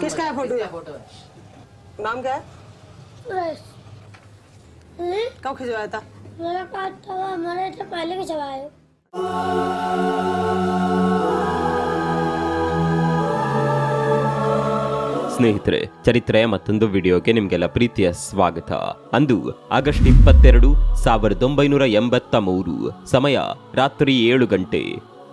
किसका है photo photo है नाम क्या है सुरेश हम्म? कब खिंचवाया था मेरा कार्ड था हमारे से पहले के चलाए ಸ್ನೇಹಿತರೆ ಚರಿತ್ರೆಯ ಮತ್ತೊಂದು ವಿಡಿಯೋಗೆ ನಿಮಗೆಲ್ಲ ಪ್ರೀತಿಯ ಸ್ವಾಗತ ಅಂದು ಆಗಸ್ಟ್ ಇಪ್ಪತ್ತೆರಡು ಸಾವಿರದ ಒಂಬೈನೂರ ಎಂಬತ್ತ ಮೂರು ಸಮಯ ರಾತ್ರಿ ಏಳು ಗಂಟೆ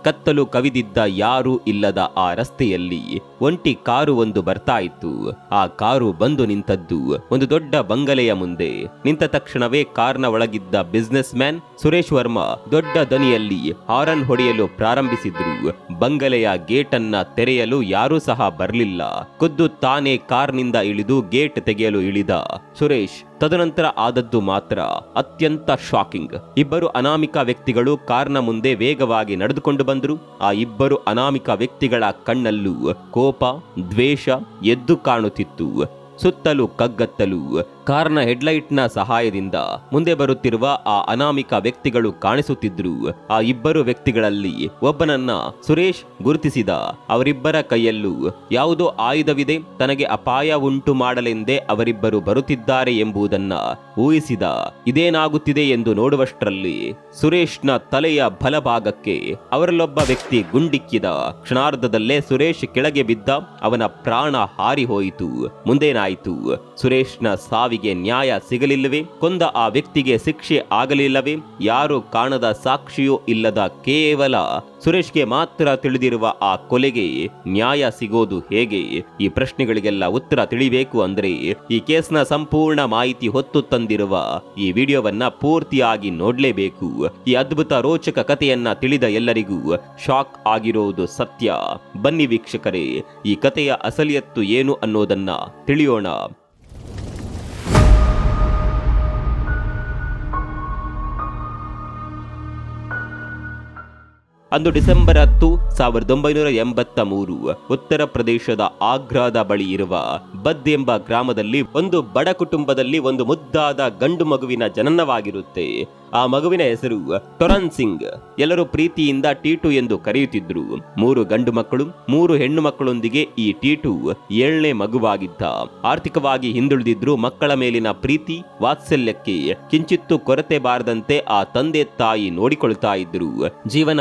ಕತ್ತಲು ಕವಿದಿದ್ದ ಯಾರೂ ಇಲ್ಲದ ಆ ರಸ್ತೆಯಲ್ಲಿ ಒಂಟಿ ಕಾರು ಒಂದು ಬರ್ತಾ ಇತ್ತು ಆ ಕಾರು ಬಂದು ನಿಂತದ್ದು ಒಂದು ದೊಡ್ಡ ಬಂಗಲೆಯ ಮುಂದೆ. ನಿಂತ ತಕ್ಷಣವೇ ಕಾರ್ನ ಒಳಗಿದ್ದ ಬಿಸ್ನೆಸ್ ಮ್ಯಾನ್ ಸುರೇಶ್ ವರ್ಮಾ ದೊಡ್ಡ ದನಿಯಲ್ಲಿ ಹಾರನ್ ಹೊಡೆಯಲು ಪ್ರಾರಂಭಿಸಿದ್ರು. ಬಂಗಲೆಯ ಗೇಟನ್ನ ತೆರೆಯಲು ಯಾರೂ ಸಹ ಬರಲಿಲ್ಲ. ಖುದ್ದು ತಾನೇ ಕಾರ್ನಿಂದ ಇಳಿದು ಗೇಟ್ ತೆಗೆಯಲು ಇಳಿದ ಸುರೇಶ್ ತದನಂತರ ಆದದ್ದು ಮಾತ್ರ ಅತ್ಯಂತ ಶಾಕಿಂಗ್. ಇಬ್ಬರು ಅನಾಮಿಕ ವ್ಯಕ್ತಿಗಳು ಕಾರ್ನ ಮುಂದೆ ವೇಗವಾಗಿ ನಡೆದುಕೊಂಡು ಬಂದರು. ಆ ಇಬ್ಬರು ಅನಾಮಿಕ ವ್ಯಕ್ತಿಗಳ ಕಣ್ಣಲ್ಲೂ ಕೋಪ, ದ್ವೇಷ ಎದ್ದು ಕಾಣುತ್ತಿತ್ತು. ಸುತ್ತಲೂ ಕಗ್ಗತ್ತಲು ಕಾರ್ನ ಹೆಡ್ಲೈಟ್ನ ಸಹಾಯದಿಂದ ಮುಂದೆ ಬರುತ್ತಿರುವ ಆ ಅನಾಮಿಕ ವ್ಯಕ್ತಿಗಳು ಕಾಣಿಸುತ್ತಿದ್ರು ಆ ಇಬ್ಬರು ವ್ಯಕ್ತಿಗಳಲ್ಲಿ ಒಬ್ಬನನ್ನ ಸುರೇಶ್ ಗುರುತಿಸಿದ. ಅವರಿಬ್ಬರ ಕೈಯಲ್ಲೂ ಯಾವುದೋ ಆಯುಧವಿದೆ. ತನಗೆ ಅಪಾಯ ಉಂಟು ಮಾಡಲೆಂದೇ ಅವರಿಬ್ಬರು ಬರುತ್ತಿದ್ದಾರೆ ಎಂಬುದನ್ನ ಊಹಿಸಿದ. ಇದೇನಾಗುತ್ತಿದೆ ಎಂದು ನೋಡುವಷ್ಟರಲ್ಲಿ ಸುರೇಶ್ನ ತಲೆಯ ಬಲಭಾಗಕ್ಕೆ ಅವರಲ್ಲೊಬ್ಬ ವ್ಯಕ್ತಿ ಗುಂಡಿಕ್ಕಿದ. ಕ್ಷಣಾರ್ಧದಲ್ಲೇ ಸುರೇಶ್ ಕೆಳಗೆ ಬಿದ್ದ. ಅವನ ಪ್ರಾಣ ಹಾರಿ ಹೋಯಿತು. ಮುಂದೇನಾಯಿತು? ಸುರೇಶ್ನ ಸಾವಿಗೆ ನ್ಯಾಯ ಸಿಗಲಿಲ್ಲವೇ? ಕೊಂದ ಆ ವ್ಯಕ್ತಿಗೆ ಶಿಕ್ಷೆ ಆಗಲಿಲ್ಲವೇ? ಯಾರು ಕಾಣದ ಸಾಕ್ಷಿಯೂ ಇಲ್ಲದ ಕೇವಲ ಸುರೇಶ್ಗೆ ಮಾತ್ರ ತಿಳಿದಿರುವ ಆ ಕೊಲೆಗೆ ನ್ಯಾಯ ಸಿಗೋದು ಹೇಗೆ? ಈ ಪ್ರಶ್ನೆಗಳಿಗೆಲ್ಲ ಉತ್ತರ ತಿಳಿಬೇಕು ಅಂದ್ರೆ ಈ ಕೇಸ್ನ ಸಂಪೂರ್ಣ ಮಾಹಿತಿ ಹೊತ್ತು ತಂದಿರುವ ಈ ವಿಡಿಯೋವನ್ನ ಪೂರ್ತಿಯಾಗಿ ನೋಡ್ಲೇಬೇಕು. ಈ ಅದ್ಭುತ ರೋಚಕ ಕಥೆಯನ್ನ ತಿಳಿದ ಎಲ್ಲರಿಗೂ ಶಾಕ್ ಆಗಿರೋದು ಸತ್ಯ. ಬನ್ನಿ ವೀಕ್ಷಕರೇ, ಈ ಕಥೆಯ ಅಸಲಿಯತ್ತು ಏನು ಅನ್ನೋದನ್ನ ತಿಳಿಯೋಣ. ಅಂದು ಡಿಸೆಂಬರ್ ಹತ್ತು ಸಾವಿರದ ಒಂಬೈನೂರ ಎಂಬತ್ತ ಮೂರು, ಉತ್ತರ ಪ್ರದೇಶದ ಆಗ್ರಾದ ಬಳಿ ಇರುವ ಬದ್ ಎಂಬ ಗ್ರಾಮದಲ್ಲಿ ಒಂದು ಬಡ ಕುಟುಂಬದಲ್ಲಿ ಒಂದು ಮುದ್ದಾದ ಗಂಡು ಮಗುವಿನ ಜನನವಾಗಿರುತ್ತೆ. ಆ ಮಗುವಿನ ಹೆಸರು ಟೊರನ್ ಸಿಂಗ್. ಎಲ್ಲರೂ ಪ್ರೀತಿಯಿಂದ ಟೀಟು ಎಂದು ಕರೆಯುತ್ತಿದ್ದರು. ಮೂರು ಗಂಡು ಮಕ್ಕಳು, ಮೂರು ಹೆಣ್ಣು ಮಕ್ಕಳೊಂದಿಗೆ ಈ ಟೀಟು ಏಳನೇ ಮಗುವಾಗಿದ್ದ. ಆರ್ಥಿಕವಾಗಿ ಹಿಂದುಳಿದಿದ್ರು ಮಕ್ಕಳ ಮೇಲಿನ ಪ್ರೀತಿ, ವಾತ್ಸಲ್ಯಕ್ಕೆ ಕಿಂಚಿತ್ತು ಕೊರತೆ ಬಾರದಂತೆ ಆ ತಂದೆ ತಾಯಿ ನೋಡಿಕೊಳ್ತಾ ಇದ್ರು ಜೀವನ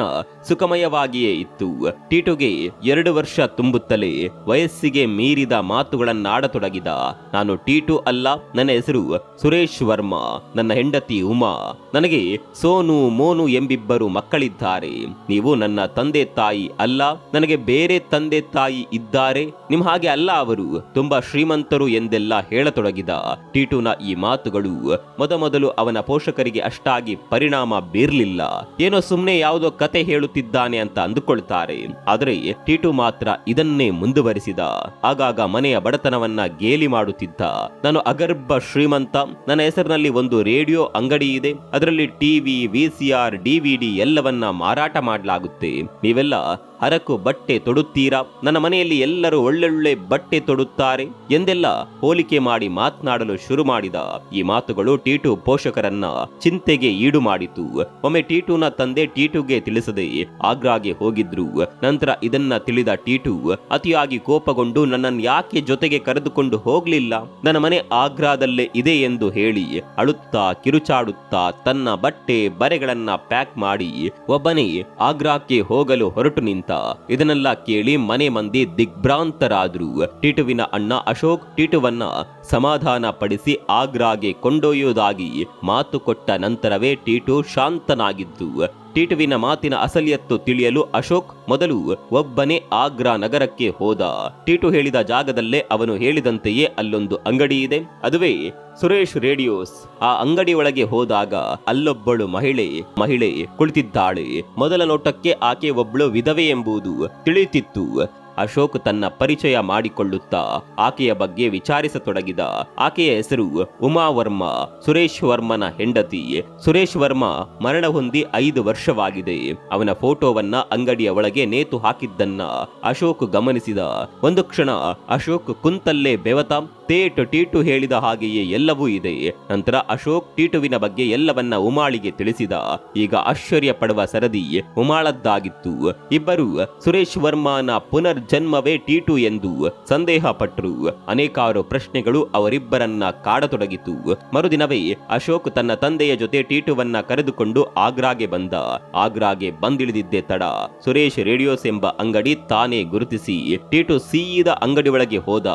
ಸುಖಮಯವಾಗಿಯೇ ಇತ್ತು. ಟೀಟುಗೆ ಎರಡು ವರ್ಷ ತುಂಬುತ್ತಲೇ ವಯಸ್ಸಿಗೆ ಮೀರಿದ ಮಾತುಗಳನ್ನಾಡತೊಡಗಿದ. ನಾನು ಟೀಟು ಅಲ್ಲ, ನನ್ನ ಹೆಸರು ಸುರೇಶ್ ವರ್ಮಾ, ನನ್ನ ಹೆಂಡತಿ ಉಮಾ ನನಗೆ ಸೋನು ಮೋನು ಎಂಬಿಬ್ಬರು ಮಕ್ಕಳಿದ್ದಾರೆ. ನೀವು ನನ್ನ ತಂದೆ ತಾಯಿ ಅಲ್ಲ, ನನಗೆ ಬೇರೆ ತಂದೆ ತಾಯಿ ಇದ್ದಾರೆ. ನಿಮ್ ಹಾಗೆ ಅಲ್ಲ ಅವರು, ತುಂಬಾ ಶ್ರೀಮಂತರು ಎಂದೆಲ್ಲ ಹೇಳತೊಡಗಿದ ಟೀಟುನ ಈ ಮಾತುಗಳು. ಮೊದಮೊದಲು ಅವನ ಪೋಷಕರಿಗೆ ಅಷ್ಟಾಗಿ ಪರಿಣಾಮ ಬೀರ್ಲಿಲ್ಲ. ಏನೋ ಸುಮ್ನೆ ಯಾವುದೋ ಕತೆ ಹೇಳುತ್ತಿದ್ದಾನೆ ಅಂತ ಅಂದುಕೊಳ್ತಾರೆ. ಆದರೆ ಟೀಟು ಮಾತ್ರ ಇದನ್ನೇ ಮುಂದುವರಿಸಿದ. ಆಗಾಗ ಮನೆಯ ಬಡತನವನ್ನ ಗೇಲಿ ಮಾಡುತ್ತಿದ್ದ. ನಾನು ಅಗರ್ಭ ಶ್ರೀಮಂತ, ನನ್ನ ಹೆಸರಿನಲ್ಲಿ ಒಂದು ರೇಡಿಯೋ ಅಂಗಡಿ ಇದೆ. ಅದರಲ್ಲಿ ಟಿವಿ ವಿಸಿಆರ್ ಡಿವಿಡಿ ಎಲ್ಲವನ್ನ ಮಾರಾಟ ಮಾಡಲಾಗುತ್ತೆ. ನೀವೆಲ್ಲ ಹರಕು ಬಟ್ಟೆ ತೊಡುತ್ತೀರಾ? ನನ್ನ ಮನೆಯಲ್ಲಿ ಎಲ್ಲರೂ ಒಳ್ಳೊಳ್ಳೆ ಬಟ್ಟೆ ತೊಡುತ್ತಾರೆ ಎಂದೆಲ್ಲ ಹೋಲಿಕೆ ಮಾಡಿ ಮಾತನಾಡಲು ಶುರು ಮಾಡಿದ ಈ ಮಾತುಗಳು ಟೀಟು ಪೋಷಕರನ್ನ ಚಿಂತೆಗೆ ಈಡು ಮಾಡಿತು. ಒಮ್ಮೆ ಟೀಟುನ ತಂದೆ ಟೀಟುಗೆ ತಿಳಿಸದೆ ಆಗ್ರಾಗೆ ಹೋಗಿದ್ರು. ನಂತರ ಇದನ್ನ ತಿಳಿದ ಟೀಟು ಅತಿಯಾಗಿ ಕೋಪಗೊಂಡು ನನ್ನನ್ನು ಯಾಕೆ ಜೊತೆಗೆ ಕರೆದುಕೊಂಡು ಹೋಗ್ಲಿಲ್ಲ? ನನ್ನ ಮನೆ ಆಗ್ರಾದಲ್ಲೇ ಇದೆ ಎಂದು ಹೇಳಿ ಅಳುತ್ತಾ ಕಿರುಚಾಡುತ್ತಾ ತನ್ನ ಬಟ್ಟೆ ಬರೆಗಳನ್ನ ಪ್ಯಾಕ್ ಮಾಡಿ ಒಬ್ಬನೇ ಆಗ್ರಾಕ್ಕೆ ಹೋಗಲು ಹೊರಟು ನಿಂತ. ಇದನ್ನೆಲ್ಲ ಕೇಳಿ ಮನೆ ಮಂದಿ ದಿಗ್ಭ್ರಾಂತರಾದ್ರು. ಟೀಟುವಿನ ಅಣ್ಣ ಅಶೋಕ್ ಟೀಟುವನ್ನ ಸಮಾಧಾನ ಪಡಿಸಿ ಆಗ್ರಾಗೆ ಕೊಂಡೊಯ್ಯುವುದಾಗಿ ಮಾತು ಕೊಟ್ಟ ನಂತರವೇ ಟೀಟು ಶಾಂತನಾಗಿದ್ದು. ಟೀಟುವಿನ ಮಾತಿನ ಅಸಲಿಯತ್ತು ತಿಳಿಯಲು ಅಶೋಕ್ ಮೊದಲು ಒಬ್ಬನೇ ಆಗ್ರಾ ನಗರಕ್ಕೆ ಹೋದ. ಟೀಟು ಹೇಳಿದ ಜಾಗದಲ್ಲೇ ಅವನು ಹೇಳಿದಂತೆಯೇ ಅಲ್ಲೊಂದು ಅಂಗಡಿ ಇದೆ. ಅದುವೇ ಸುರೇಶ್ ರೇಡಿಯೋಸ್. ಆ ಅಂಗಡಿ ಒಳಗೆ ಹೋದಾಗ ಅಲ್ಲೊಬ್ಬಳು ಮಹಿಳೆ ಮಹಿಳೆ ಕುಳಿತಿದ್ದಾಳೆ. ಮೊದಲ ನೋಟಕ್ಕೆ ಆಕೆ ಒಬ್ಬಳು ವಿಧವೆ ಎಂಬುದು ತಿಳಿಯುತ್ತಿತ್ತು ಅಶೋಕ್ ತನ್ನ ಪರಿಚಯ ಮಾಡಿಕೊಳ್ಳುತ್ತಾ ಆಕೆಯ ಬಗ್ಗೆ ವಿಚಾರಿಸತೊಡಗಿದ. ಆಕೆಯ ಹೆಸರು ಉಮಾ ವರ್ಮ ಸುರೇಶ್ ವರ್ಮನ ಹೆಂಡತಿ. ಸುರೇಶ್ ವರ್ಮ ಮರಣ ಹೊಂದಿ ಐದು ವರ್ಷವಾಗಿದೆ. ಅವನ ಫೋಟೋವನ್ನ ಅಂಗಡಿಯ ಒಳಗೆ ನೇತು ಹಾಕಿದ್ದನ್ನ ಅಶೋಕ್ ಗಮನಿಸಿದ. ಒಂದು ಕ್ಷಣ ಅಶೋಕ್ ಕುಂತಲ್ಲೇ ಬೆವತ ತೇಟ್ ಟೀಟು ಹೇಳಿದ ಹಾಗೆಯೇ ಎಲ್ಲವೂ ಇದೆ. ನಂತರ ಅಶೋಕ್ ಟೀಟುವಿನ ಬಗ್ಗೆ ಎಲ್ಲವನ್ನ ಉಮಾಳಿಗೆ ತಿಳಿಸಿದ. ಈಗ ಆಶ್ಚರ್ಯ ಪಡುವ ಸರದಿ ಉಮಾಳದ್ದಾಗಿತ್ತು. ಇಬ್ಬರು ಸುರೇಶ್ ವರ್ಮನ ಪುನರ್ಜನ್ಮವೇ ಟೀಟು ಎಂದು ಸಂದೇಹ ಪಟ್ಟರು ಅನೇಕಾರು ಪ್ರಶ್ನೆಗಳು ಅವರಿಬ್ಬರನ್ನ ಕಾಡತೊಡಗಿತು. ಮರುದಿನವೇ ಅಶೋಕ್ ತನ್ನ ತಂದೆಯ ಜೊತೆ ಟೀಟುವನ್ನ ಕರೆದುಕೊಂಡು ಆಗ್ರಾಗೆ ಬಂದ. ಆಗ್ರಾಗೆ ಬಂದಿಳಿದಿದ್ದೆ ತಡ. ಸುರೇಶ್ ರೇಡಿಯೋಸ್ ಎಂಬ ಅಂಗಡಿ ತಾನೇ ಗುರುತಿಸಿ. ಟೀಟು ಸೀದ ಅಂಗಡಿ ಒಳಗೆ ಹೋದ.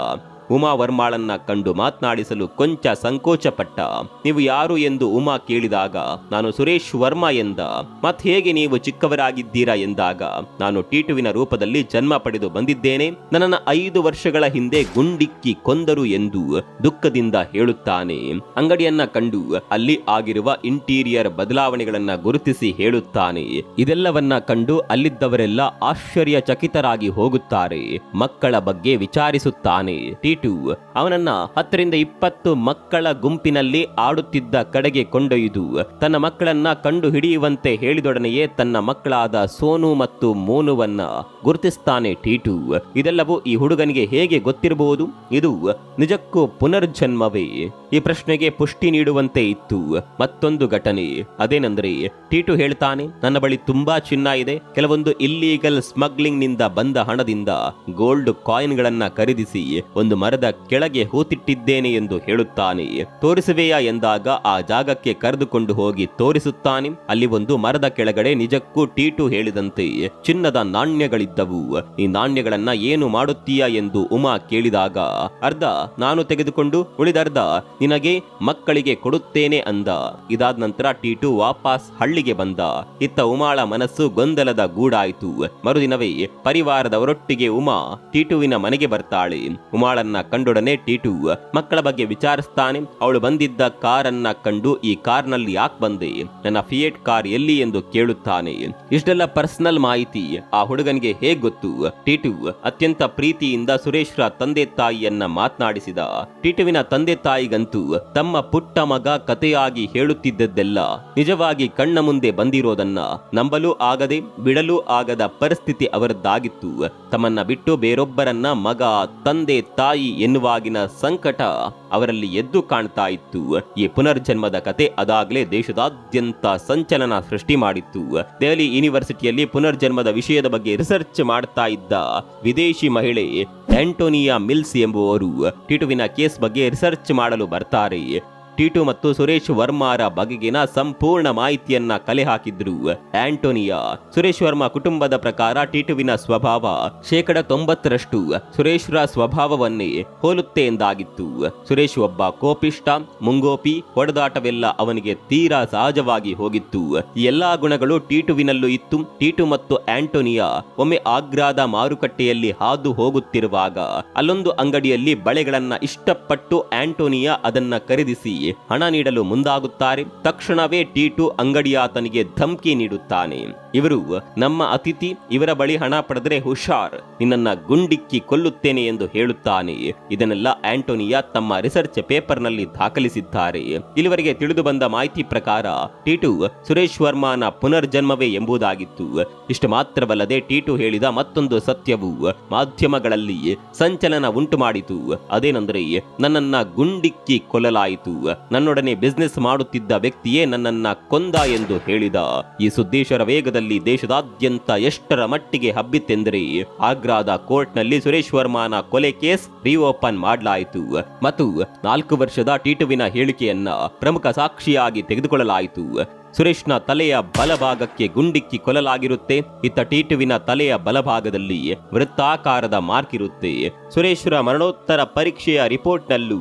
ಉಮಾ ವರ್ಮಾಳನ್ನ ಕಂಡು ಮಾತನಾಡಿಸಲು ಕೊಂಚ ಸಂಕೋಚಪಟ್ಟ. ನೀವು ಯಾರು ಎಂದು ಉಮಾ ಕೇಳಿದಾಗ, ನಾನು ಸುರೇಶ್ ವರ್ಮಾ ಎಂದ. ಮತ್ ಹೇಗೆ ನೀವು ಚಿಕ್ಕವರಾಗಿದ್ದೀರಾ ಎಂದಾಗ, ನಾನು ಟೀಟುವಿನ ರೂಪದಲ್ಲಿ ಜನ್ಮ ಪಡೆದು ಬಂದಿದ್ದೇನೆ. ನನ್ನ ಐದು ವರ್ಷಗಳ ಹಿಂದೆ ಗುಂಡಿಕ್ಕಿ ಕೊಂದರು ಎಂದು ದುಃಖದಿಂದ ಹೇಳುತ್ತಾನೆ. ಅಂಗಡಿಯನ್ನ ಕಂಡು ಅಲ್ಲಿ ಆಗಿರುವ ಇಂಟೀರಿಯರ್ ಬದಲಾವಣೆಗಳನ್ನ ಗುರುತಿಸಿ ಹೇಳುತ್ತಾನೆ. ಇದೆಲ್ಲವನ್ನ ಕಂಡು ಅಲ್ಲಿದ್ದವರೆಲ್ಲ ಆಶ್ಚರ್ಯಚಕಿತರಾಗಿ ಹೋಗುತ್ತಾರೆ. ಮಕ್ಕಳ ಬಗ್ಗೆ ವಿಚಾರಿಸುತ್ತಾನೆ. ಅವನನ್ನ ಹತ್ತರಿಂದ ಇಪ್ಪತ್ತು ಮಕ್ಕಳ ಗುಂಪಿನಲ್ಲಿ ಆಡುತ್ತಿದ್ದ ಕಡೆಗೆ ಕೊಂಡೊಯ್ದು ತನ್ನ ಮಕ್ಕಳನ್ನ ಕಂಡು ಹಿಡಿಯುವಂತೆ ಹೇಳಿದೊಡನೆಯೇ ತನ್ನ ಮಕ್ಕಳಾದ ಸೋನು ಮತ್ತು ಮೋನುವನ್ನ ಗುರುತಿಸ್ತಾನೆ ಟೀಟು. ಇದೆಲ್ಲವೂ ಈ ಹುಡುಗನಿಗೆ ಹೇಗೆ ಗೊತ್ತಿರಬಹುದು? ಇದು ನಿಜಕ್ಕೂ ಪುನರ್ಜನ್ಮವೇ. ಈ ಪ್ರಶ್ನೆಗೆ ಪುಷ್ಟಿ ನೀಡುವಂತೆ ಇತ್ತು. ಮತ್ತೊಂದು ಘಟನೆ. ಅದೇನೆಂದರೆ, ಟೀಟು ಹೇಳ್ತಾನೆ, ನನ್ನ ಬಳಿ ತುಂಬಾ ಚಿನ್ನ ಇದೆ. ಕೆಲವೊಂದು ಇಲ್ಲೀಗಲ್ ಸ್ಮಗ್ಲಿಂಗ್ನಿಂದ ಬಂದ ಹಣದಿಂದ ಗೋಲ್ಡ್ ಕಾಯಿನ್ ಗಳನ್ನ ಖರೀದಿಸಿ ಒಂದು ಮರದ ಕೆಳಗೆ ಹೂತಿಟ್ಟಿದ್ದೇನೆ ಎಂದು ಹೇಳುತ್ತಾನೆ. ತೋರಿಸುವೆಯಾ ಎಂದಾಗ ಆ ಜಾಗಕ್ಕೆ ಕರೆದುಕೊಂಡು ಹೋಗಿ ತೋರಿಸುತ್ತಾನೆ. ಅಲ್ಲಿ ಒಂದು ಮರದ ಕೆಳಗಡೆ ನಿಜಕ್ಕೂ ಟೀಟು ಹೇಳಿದಂತೆ ಚಿನ್ನದ ನಾಣ್ಯಗಳಿದ್ದವು. ಈ ನಾಣ್ಯಗಳನ್ನ ಏನು ಮಾಡುತ್ತೀಯಾ ಎಂದು ಉಮಾ ಕೇಳಿದಾಗ, ಅರ್ಧ, ನಾನು ತೆಗೆದುಕೊಂಡು ಉಳಿದರ್ಧ ನಿನಗೆ ಮಕ್ಕಳಿಗೆ ಕೊಡುತ್ತೇನೆ ಅಂದ. ಇದಾದ ನಂತರ ಟೀಟು ವಾಪಸ್ ಹಳ್ಳಿಗೆ ಬಂದ. ಇತ್ತ ಉಮಾಳ ಮನಸ್ಸು ಗೊಂದಲದ ಗೂಡಾಯಿತು. ಮರುದಿನವೇ ಪರಿವಾರದವರೊಟ್ಟಿಗೆ ಉಮಾ ಟೀಟುವಿನ ಮನೆಗೆ ಬರ್ತಾಳೆ. ಉಮಾಳನ್ನ ಕಂಡೊಡನೆ ಟೀಟು, ಮಕ್ಕಳ ಬಗ್ಗೆ ವಿಚಾರಿಸ್ತಾನೆ. ಅವಳು ಬಂದಿದ್ದ ಕಾರನ್ನ ಕಂಡು ಈ ಕಾರ್ನಲ್ಲಿ ಯಾಕೆ ಬಂದೆ? ನನ್ನ ಫಿಯೇಟ್ ಕಾರ್ ಎಲ್ಲಿ ಎಂದು ಕೇಳುತ್ತಾನೆ. ಇಷ್ಟೆಲ್ಲ ಪರ್ಸನಲ್ ಮಾಹಿತಿ ಆ ಹುಡುಗನಿಗೆ ಹೇಗ್ ಗೊತ್ತು? ಟೀಟು ಅತ್ಯಂತ ಪ್ರೀತಿಯಿಂದ ಸುರೇಶ್ರ ತಂದೆ ತಾಯಿಯನ್ನ ಮಾತನಾಡಿಸಿದ. ಟೀಟುವಿನ ತಂದೆ ತಾಯಿಗಂತೂ ತಮ್ಮ ಪುಟ್ಟ ಮಗ ಕಥೆಯಾಗಿ ಹೇಳುತ್ತಿದ್ದದ್ದೆಲ್ಲ ನಿಜವಾಗಿ ಕಣ್ಣ ಮುಂದೆ ಬಂದಿರೋದನ್ನ ನಂಬಲು ಆಗದೆ ಬಿಡಲು ಆಗದ ಪರಿಸ್ಥಿತಿ ಅವರದ್ದಾಗಿತ್ತು. ತಮ್ಮನ್ನ ಬಿಟ್ಟು ಬೇರೊಬ್ಬರನ್ನ ಮಗ, ತಂದೆ, ತಾಯಿ ಎನ್ನುವಾಗಿನ ಸಂಕಟ ಅವರಲ್ಲಿ ಎದ್ದು ಕಾಣ್ತಾ ಇತ್ತು. ಈ ಪುನರ್ಜನ್ಮದ ಕತೆ ಅದಾಗಲೇ ದೇಶದಾದ್ಯಂತ ಸಂಚಲನ ಸೃಷ್ಟಿ ಮಾಡಿತ್ತು. ದೆಹಲಿ ಯೂನಿವರ್ಸಿಟಿಯಲ್ಲಿ ಪುನರ್ಜನ್ಮದ ವಿಷಯದ ಬಗ್ಗೆ ರಿಸರ್ಚ್ ಮಾಡ್ತಾ ಇದ್ದ ವಿದೇಶಿ ಮಹಿಳೆ ಆಂಟೋನಿಯಾ ಮಿಲ್ಸ್ ಎಂಬುವರು ಟಿಟುವಿನ ಕೇಸ್ ಬಗ್ಗೆ ರಿಸರ್ಚ್ ಮಾಡಲು ಬರ್ತಾರೆ. ಟೀಟು ಮತ್ತು ಸುರೇಶ್ ವರ್ಮಾರ ಬಗೆಗಿನ ಸಂಪೂರ್ಣ ಮಾಹಿತಿಯನ್ನ ಕಲೆ ಹಾಕಿದ್ರು. ಆಂಟೋನಿಯಾ, ಸುರೇಶ್ ವರ್ಮಾ ಕುಟುಂಬದ ಪ್ರಕಾರ ಟೀಟುವಿನ ಸ್ವಭಾವ ಶೇಕಡ ತೊಂಬತ್ತರಷ್ಟು ಸುರೇಶ್ರ ಸ್ವಭಾವವನ್ನೇ ಹೋಲುತ್ತೆ ಎಂದಾಗಿತ್ತು ಸುರೇಶ್ ಒಬ್ಬ ಕೋಪಿಷ್ಟ, ಮುಂಗೋಪಿ, ಹೊಡೆದಾಟವೆಲ್ಲ ಅವನಿಗೆ ತೀರಾ ಸಹಜವಾಗಿ ಹೋಗಿತ್ತು. ಎಲ್ಲಾ ಗುಣಗಳು ಟೀಟುವಿನಲ್ಲೂ ಇತ್ತು. ಟೀಟು ಮತ್ತು ಆಂಟೋನಿಯಾ ಒಮ್ಮೆ ಆಗ್ರಾದ ಮಾರುಕಟ್ಟೆಯಲ್ಲಿ ಹಾದು ಹೋಗುತ್ತಿರುವಾಗ ಅಲ್ಲೊಂದು ಅಂಗಡಿಯಲ್ಲಿ ಬಳೆಗಳನ್ನ ಇಷ್ಟಪಟ್ಟು ಆಂಟೋನಿಯಾ ಅದನ್ನ ಖರೀದಿಸಿ ಹಣ ನೀಡಲು ಮುಂದಾಗುತ್ತಾರೆ. ತಕ್ಷಣವೇ ಟೀಟು ಅಂಗಡಿಯಾತನಿಗೆ ಧಮ್ಕಿ ನೀಡುತ್ತಾನೆ. ಇವರು, ನಮ್ಮ ಅತಿಥಿ, ಇವರ ಬಳಿ ಹಣ ಪಡೆದರೆ ಹುಷಾರ್. ನಿನ್ನನ್ನ ಗುಂಡಿಕ್ಕಿ ಕೊಲ್ಲುತ್ತೇನೆ ಎಂದು ಹೇಳುತ್ತಾನೆ. ಇದನ್ನೆಲ್ಲ ಆಂಟೋನಿಯಾ ತಮ್ಮ ರಿಸರ್ಚ್ ಪೇಪರ್ನಲ್ಲಿ ದಾಖಲಿಸಿದ್ದಾರೆ. ಇಲ್ಲಿವರೆಗೆ ತಿಳಿದು ಬಂದ ಮಾಹಿತಿ ಪ್ರಕಾರ, ಟೀಟು ಸುರೇಶ್ ವರ್ಮಾನ ಪುನರ್ಜನ್ಮವೇ ಎಂಬುದಾಗಿತ್ತು. ಇಷ್ಟು ಮಾತ್ರವಲ್ಲದೆ ಟೀಟು ಹೇಳಿದ ಮತ್ತೊಂದು ಸತ್ಯವು, ಮಾಧ್ಯಮಗಳಲ್ಲಿ ಸಂಚಲನ ಉಂಟು ಮಾಡಿತು ಅದೇನೆಂದರೆ, ನನ್ನನ್ನ ಗುಂಡಿಕ್ಕಿ ಕೊಲ್ಲಲಾಯಿತು. ನನ್ನೊಡನೆ ಬಿಸ್ನೆಸ್ ಮಾಡುತ್ತಿದ್ದ ವ್ಯಕ್ತಿಯೇ ನನ್ನನ್ನ ಕೊಂದ ಎಂದು ಹೇಳಿದ. ಈ ಸುದ್ದೇಶರ ವೇಗದಲ್ಲಿ ದೇಶದಾದ್ಯಂತ ಎಷ್ಟರ ಮಟ್ಟಿಗೆ ಹಬ್ಬಿತ್ತೆಂದರೆ, ಆಗ್ರಾದ ಕೋರ್ಟ್ನಲ್ಲಿ ಸುರೇಶ್ ವರ್ಮಾನ ಕೊಲೆ ಕೇಸ್ ರಿಓಪನ್ ಮಾಡಲಾಯಿತು. ಮತ್ತು ನಾಲ್ಕು ವರ್ಷದ ಟೀಟುವಿನ ಹೇಳಿಕೆಯನ್ನ ಪ್ರಮುಖ ಸಾಕ್ಷಿಯಾಗಿ ತೆಗೆದುಕೊಳ್ಳಲಾಯಿತು. ಸುರೇಶ್ನ ತಲೆಯ ಬಲಭಾಗಕ್ಕೆ ಗುಂಡಿಕ್ಕಿ ಕೊಲ್ಲಲಾಗಿರುತ್ತೆ. ಇತ್ತ ಟೀಟುವಿನ ತಲೆಯ ಬಲಭಾಗದಲ್ಲಿ ವೃತ್ತಾಕಾರದ ಮಾರ್ಕ್ ಇರುತ್ತೆ. ಸುರೇಶ್ರ ಮರಣೋತ್ತರ ಪರೀಕ್ಷೆಯ ರಿಪೋರ್ಟ್ನಲ್ಲೂ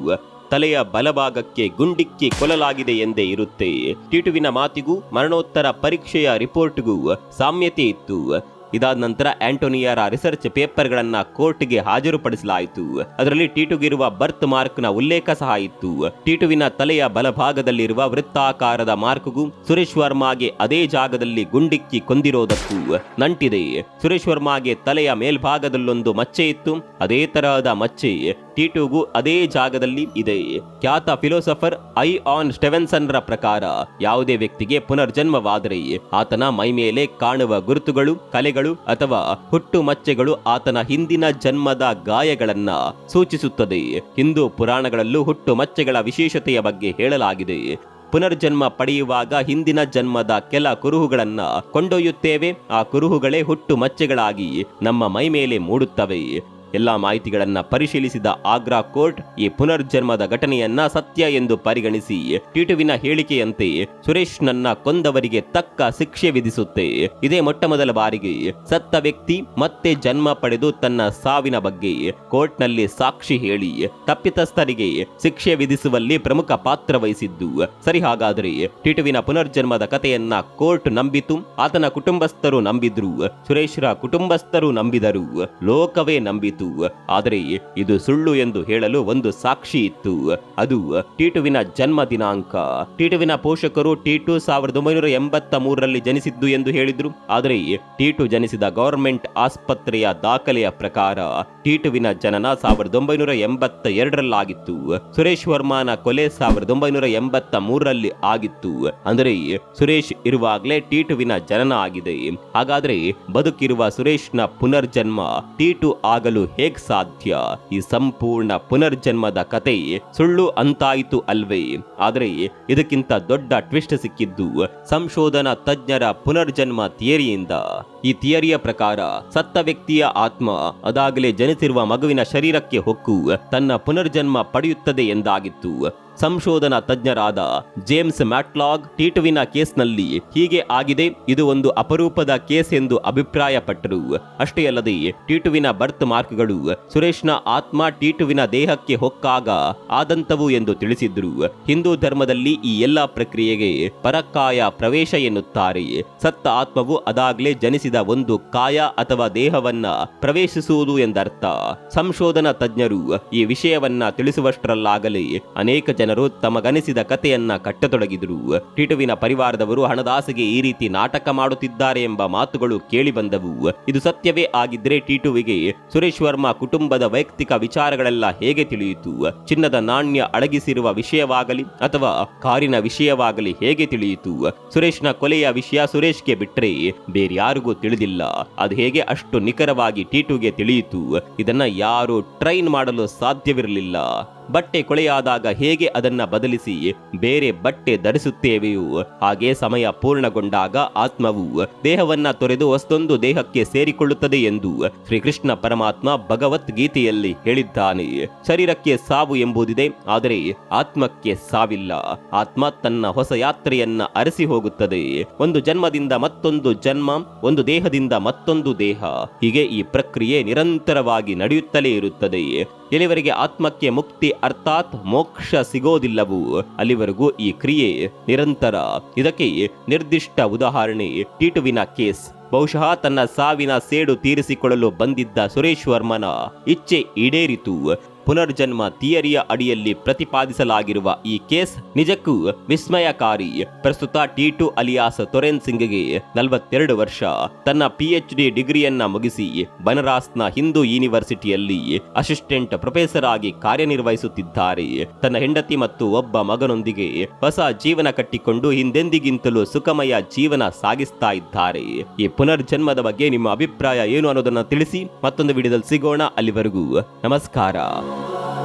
ತಲೆಯ ಬಲಭಾಗಕ್ಕೆ ಗುಂಡಿಕ್ಕಿ ಕೊಲ್ಲಲಾಗಿದೆ ಎಂದೇ ಇರುತ್ತೆ. ಟಿಟುವಿನ ಮಾತಿಗೂ ಮರಣೋತ್ತರ ಪರೀಕ್ಷೆಯ ರಿಪೋರ್ಟ್ಗೂ ಸಾಮ್ಯತೆ ಇತ್ತು. ಇದಾದ ನಂತರ ಆಂಟೋನಿಯರ ರಿಸರ್ಚ್ ಪೇಪರ್ಗಳನ್ನ ಕೋರ್ಟ್ಗೆ ಹಾಜರುಪಡಿಸಲಾಯಿತು. ಅದರಲ್ಲಿ ಟೀಟುಗಿರುವ ಬರ್ತ್ ಮಾರ್ಕ್ನ ಉಲ್ಲೇಖ ಸಹ ಇತ್ತು. ಟೀಟುವಿನ ತಲೆಯ ಬಲಭಾಗದಲ್ಲಿರುವ ವೃತ್ತಾಕಾರದ ಮಾರ್ಕ್ಗೂ ಸುರೇಶ್ ವರ್ಮಾಗೆ ಅದೇ ಜಾಗದಲ್ಲಿ ಗುಂಡಿಕ್ಕಿ ಕೊಂದಿರೋದಕ್ಕೂ ನಂಟಿದೆ. ಸುರೇಶ್ ವರ್ಮಾಗೆ ತಲೆಯ ಮೇಲ್ಭಾಗದಲ್ಲೊಂದು ಮಚ್ಚೆ ಇತ್ತು. ಅದೇ ತರಹದ ಮಚ್ಚೆ ಟೀಟುಗೂ ಅದೇ ಜಾಗದಲ್ಲಿ ಇದೆ. ಖ್ಯಾತ ಫಿಲೋಸಫರ್ ಐ ಆನ್ ಸ್ಟೆವೆನ್ಸನ್ ರ ಪ್ರಕಾರ ಯಾವುದೇ ವ್ಯಕ್ತಿಗೆ ಪುನರ್ಜನ್ಮವಾದರೆ ಆತನ ಮೈಮೇಲೆ ಕಾಣುವ ಗುರುತುಗಳು, ಕಲೆಗಳು ಅಥವಾ ಹುಟ್ಟು ಮಚ್ಚೆಗಳು ಆತನ ಹಿಂದಿನ ಜನ್ಮದ ಗಾಯಗಳನ್ನ ಸೂಚಿಸುತ್ತದೆ. ಹಿಂದೂ ಪುರಾಣಗಳಲ್ಲೂ ಹುಟ್ಟು ಮಚ್ಚೆಗಳ ವಿಶೇಷತೆಯ ಬಗ್ಗೆ ಹೇಳಲಾಗಿದೆ. ಪುನರ್ಜನ್ಮ ಪಡೆಯುವಾಗ ಹಿಂದಿನ ಜನ್ಮದ ಕೆಲ ಕುರುಹುಗಳನ್ನ ಕೊಂಡೊಯ್ಯುತ್ತೇವೆ. ಆ ಕುರುಹುಗಳೇ ಹುಟ್ಟು ಮಚ್ಚೆಗಳಾಗಿ ನಮ್ಮ ಮೈ ಮೇಲೆ ಮೂಡುತ್ತವೆ. ಎಲ್ಲಾ ಮಾಹಿತಿಗಳನ್ನು ಪರಿಶೀಲಿಸಿದ ಆಗ್ರಾ ಕೋರ್ಟ್ ಈ ಪುನರ್ಜನ್ಮದ ಘಟನೆಯನ್ನ ಸತ್ಯ ಎಂದು ಪರಿಗಣಿಸಿ ಟಿಟುವಿನ ಹೇಳಿಕೆಯಂತೆ ಸುರೇಶ್ ನನ್ನ ಕೊಂದವರಿಗೆ ತಕ್ಕ ಶಿಕ್ಷೆ ವಿಧಿಸುತ್ತೆ. ಇದೇ ಮೊಟ್ಟ ಮೊದಲ ಬಾರಿಗೆ ಸತ್ತ ವ್ಯಕ್ತಿ ಮತ್ತೆ ಜನ್ಮ ಪಡೆದು ತನ್ನ ಸಾವಿನ ಬಗ್ಗೆ ಕೋರ್ಟ್ನಲ್ಲಿ ಸಾಕ್ಷಿ ಹೇಳಿ ತಪ್ಪಿತಸ್ಥರಿಗೆ ಶಿಕ್ಷೆ ವಿಧಿಸುವಲ್ಲಿ ಪ್ರಮುಖ ಪಾತ್ರ ವಹಿಸಿದ್ದು. ಸರಿ ಹಾಗಾದರೆ ಟಿಟುವಿನ ಪುನರ್ಜನ್ಮದ ಕಥೆಯನ್ನ ಕೋರ್ಟ್ ನಂಬಿತು, ಆತನ ಕುಟುಂಬಸ್ಥರು ನಂಬಿದ್ರು, ಸುರೇಶ್ರ ಕುಟುಂಬಸ್ಥರು ನಂಬಿದರು, ಲೋಕವೇ ನಂಬಿತು. ಆದರೆ ಇದು ಸುಳ್ಳು ಎಂದು ಹೇಳಲು ಒಂದು ಸಾಕ್ಷಿ ಇತ್ತು. ಅದು ಟೀಟುವಿನ ಜನ್ಮ ದಿನಾಂಕ. ಟೀಟುವಿನ ಪೋಷಕರು ಟೀಟು ಸಾವಿರದ ಒಂಬೈನೂರ ಎಂಬತ್ತ ಮೂರರಲ್ಲಿ ಜನಿಸಿದ್ದು ಎಂದು ಹೇಳಿದ್ರು. ಆದರೆ ಟೀಟು ಜನಿಸಿದ ಗವರ್ಮೆಂಟ್ ಆಸ್ಪತ್ರೆಯ ದಾಖಲೆಯ ಪ್ರಕಾರ ಟೀಟುವಿನ ಜನನ ಸಾವಿರದ ಒಂಬೈನೂರ ಎಂಬತ್ತ ಎರಡರಲ್ಲಾಗಿತ್ತು. ಸುರೇಶ್ ವರ್ಮಾನ ಕೊಲೆ ಸಾವಿರದ ಒಂಬೈನೂರ ಎಂಬತ್ತ ಮೂರರಲ್ಲಿ ಆಗಿತ್ತು. ಅಂದರೆ ಸುರೇಶ್ ಇರುವಾಗಲೇ ಟೀಟುವಿನ ಜನನ ಆಗಿದೆ. ಹಾಗಾದ್ರೆ ಬದುಕಿರುವ ಸುರೇಶ್ನ ಪುನರ್ಜನ್ಮ ಟೀಟು ಆಗಲು ಹೇಗ್ ಸಾಧ್ಯ? ಈ ಸಂಪೂರ್ಣ ಪುನರ್ಜನ್ಮದ ಕತೆ ಸುಳ್ಳು ಅಂತಾಯಿತು ಅಲ್ವೇ? ಆದರೆ ಇದಕ್ಕಿಂತ ದೊಡ್ಡ ಟ್ವಿಸ್ಟ್ ಸಿಕ್ಕಿದ್ದು ಸಂಶೋಧನಾ ತಜ್ಞರ ಪುನರ್ಜನ್ಮ ಥಿಯರಿಯಿಂದ. ಈ ಥಿಯರಿಯ ಪ್ರಕಾರ ಸತ್ತ ವ್ಯಕ್ತಿಯ ಆತ್ಮ ಅದಾಗಲೇ ಜನಿಸಿರುವ ಮಗುವಿನ ಶರೀರಕ್ಕೆ ಹೊಕ್ಕು ತನ್ನ ಪುನರ್ಜನ್ಮ ಪಡೆಯುತ್ತದೆ ಎಂದಾಗಿತ್ತು. ಸಂಶೋಧನಾ ತಜ್ಞರಾದ ಜೇಮ್ಸ್ ಮ್ಯಾಟ್ಲಾಗ್ ಟೀಟುವಿನ ಕೇಸ್ನಲ್ಲಿ ಹೀಗೆ ಆಗಿದೆ, ಇದು ಒಂದು ಅಪರೂಪದ ಕೇಸ್ ಎಂದು ಅಭಿಪ್ರಾಯಪಟ್ಟರು. ಅಷ್ಟೇ ಅಲ್ಲದೆ ಟೀಟುವಿನ ಬರ್ತ್ ಮಾರ್ಕ್ಗಳು ಸುರೇಶ್ನ ಆತ್ಮ ಟೀಟುವಿನ ದೇಹಕ್ಕೆ ಹೊಕ್ಕಾಗ ಆದಂತವು ಎಂದು ತಿಳಿಸಿದ್ರು. ಹಿಂದೂ ಧರ್ಮದಲ್ಲಿ ಈ ಎಲ್ಲಾ ಪ್ರಕ್ರಿಯೆಗೆ ಪರಕಾಯ ಪ್ರವೇಶ ಎನ್ನುತ್ತಾರೆ. ಸತ್ತ ಆತ್ಮವು ಅದಾಗಲೇ ಜನಿಸಿದ ಒಂದು ಕಾಯ ಅಥವಾ ದೇಹವನ್ನ ಪ್ರವೇಶಿಸುವುದು ಎಂದರ್ಥ. ಸಂಶೋಧನಾ ತಜ್ಞರು ಈ ವಿಷಯವನ್ನ ತಿಳಿಸುವಷ್ಟರಲ್ಲಾಗಲೇ ಅನೇಕ ಜನರು ತಮಗನಿಸಿದ ಕಥೆಯನ್ನ ಕಟ್ಟತೊಡಗಿದರು. ಟಿಟುವಿನ ಪರಿವಾರದವರು ಹಣದಾಸೆಗೆ ಈ ರೀತಿ ನಾಟಕ ಮಾಡುತ್ತಿದ್ದಾರೆ ಎಂಬ ಮಾತುಗಳು ಕೇಳಿ ಬಂದವು ಇದು ಸತ್ಯವೇ ಆಗಿದ್ರೆ ಟಿಟುವಿಗೆ ಸುರೇಶ್ ವರ್ಮಾ ಕುಟುಂಬದ ವೈಯಕ್ತಿಕ ವಿಚಾರಗಳೆಲ್ಲ ಹೇಗೆ ತಿಳಿಯಿತು? ಚಿನ್ನದ ನಾಣ್ಯ ಅಡಗಿಸಿರುವ ವಿಷಯವಾಗಲಿ ಅಥವಾ ಕಾರಿನ ವಿಷಯವಾಗಲಿ ಹೇಗೆ ತಿಳಿಯಿತು? ಸುರೇಶ್ನ ಕೊಲೆಯ ವಿಷಯ ಸುರೇಶ್ಗೆ ಬಿಟ್ರೆ ಬೇರ್ಯಾರಿಗೂ ತಿಳಿದಿಲ್ಲ. ಅದು ಹೇಗೆ ಅಷ್ಟು ನಿಖರವಾಗಿ ಟೀಟುಗೆ ತಿಳಿಯಿತು? ಇದನ್ನ ಯಾರು ಟ್ರೈನ್ ಮಾಡಲು ಸಾಧ್ಯವಿರಲಿಲ್ಲ. ಬಟ್ಟೆ ಕೊಳೆಯಾದಾಗ ಹೇಗೆ ಅದನ್ನು ಬದಲಿಸಿ ಬೇರೆ ಬಟ್ಟೆ ಧರಿಸುತ್ತೇವೆಯೋ ಹಾಗೆ ಸಮಯ ಪೂರ್ಣಗೊಂಡಾಗ ಆತ್ಮವು ದೇಹವನ್ನ ತೊರೆದು ಹೊಸದೊಂದು ದೇಹಕ್ಕೆ ಸೇರಿಕೊಳ್ಳುತ್ತದೆ ಎಂದು ಶ್ರೀಕೃಷ್ಣ ಪರಮಾತ್ಮ ಭಗವದ್ಗೀತೆಯಲ್ಲಿ ಹೇಳಿದ್ದಾನೆ. ಶರೀರಕ್ಕೆ ಸಾವು ಎಂಬುದಿದೆ, ಆದರೆ ಆತ್ಮಕ್ಕೆ ಸಾವಿಲ್ಲ. ಆತ್ಮ ತನ್ನ ಹೊಸ ಯಾತ್ರೆಯನ್ನ ಅರಸಿ ಹೋಗುತ್ತದೆ. ಒಂದು ಜನ್ಮದಿಂದ ಮತ್ತೊಂದು ಜನ್ಮ, ಒಂದು ದೇಹದಿಂದ ಮತ್ತೊಂದು ದೇಹ ಹೀಗೆ ಈ ಪ್ರಕ್ರಿಯೆ ನಿರಂತರವಾಗಿ ನಡೆಯುತ್ತಲೇ ಇರುತ್ತದೆ. ಎಲ್ಲಿವರೆಗೆ ಆತ್ಮಕ್ಕೆ ಮುಕ್ತಿ ಅರ್ಥಾತ್ ಮೋಕ್ಷ ಸಿಗೋದಿಲ್ಲವು ಅಲ್ಲಿವರೆಗೂ ಈ ಕ್ರಿಯೆ ನಿರಂತರ. ಇದಕ್ಕೆ ನಿರ್ದಿಷ್ಟ ಉದಾಹರಣೆ ಟಿಟುವಿನ ಕೇಸ್. ಬಹುಶಃ ತನ್ನ ಸಾವಿನ ಸೇಡು ತೀರಿಸಿಕೊಳ್ಳಲು ಬಂದಿದ್ದ ಸುರೇಶ್ ವರ್ಮನ ಇಚ್ಛೆ ಈಡೇರಿತು. ಪುನರ್ಜನ್ಮ ಥಿಯರಿಯ ಅಡಿಯಲ್ಲಿ ಪ್ರತಿಪಾದಿಸಲಾಗಿರುವ ಈ ಕೇಸ್ ನಿಜಕ್ಕೂ ವಿಸ್ಮಯಕಾರಿ. ಪ್ರಸ್ತುತ ಟೀಟು ಅಲಿಯಾಸ್ ತೊರೆನ್ ಸಿಂಗ್ಗೆ ನಲವತ್ತೆರಡು ವರ್ಷ. ತನ್ನ ಪಿಎಚ್ ಡಿ ಡಿಗ್ರಿಯನ್ನ ಮುಗಿಸಿ ಬನರಾಸ್ನ ಹಿಂದೂ ಯೂನಿವರ್ಸಿಟಿಯಲ್ಲಿ ಅಸಿಸ್ಟೆಂಟ್ ಪ್ರೊಫೆಸರ್ ಆಗಿ ಕಾರ್ಯನಿರ್ವಹಿಸುತ್ತಿದ್ದಾರೆ. ತನ್ನ ಹೆಂಡತಿ ಮತ್ತು ಒಬ್ಬ ಮಗನೊಂದಿಗೆ ಹೊಸ ಜೀವನ ಕಟ್ಟಿಕೊಂಡು ಹಿಂದೆಂದಿಗಿಂತಲೂ ಸುಖಮಯ ಜೀವನ ಸಾಗಿಸ್ತಾ ಇದ್ದಾರೆ. ಈ ಪುನರ್ಜನ್ಮದ ಬಗ್ಗೆ ನಿಮ್ಮ ಅಭಿಪ್ರಾಯ ಏನು ಅನ್ನೋದನ್ನ ತಿಳಿಸಿ ಮತ್ತೊಂದು ವಿಡಿಯೋದಲ್ಲಿ ಸಿಗೋಣ ಅಲ್ಲಿವರೆಗೂ. ನಮಸ್ಕಾರ. Oh.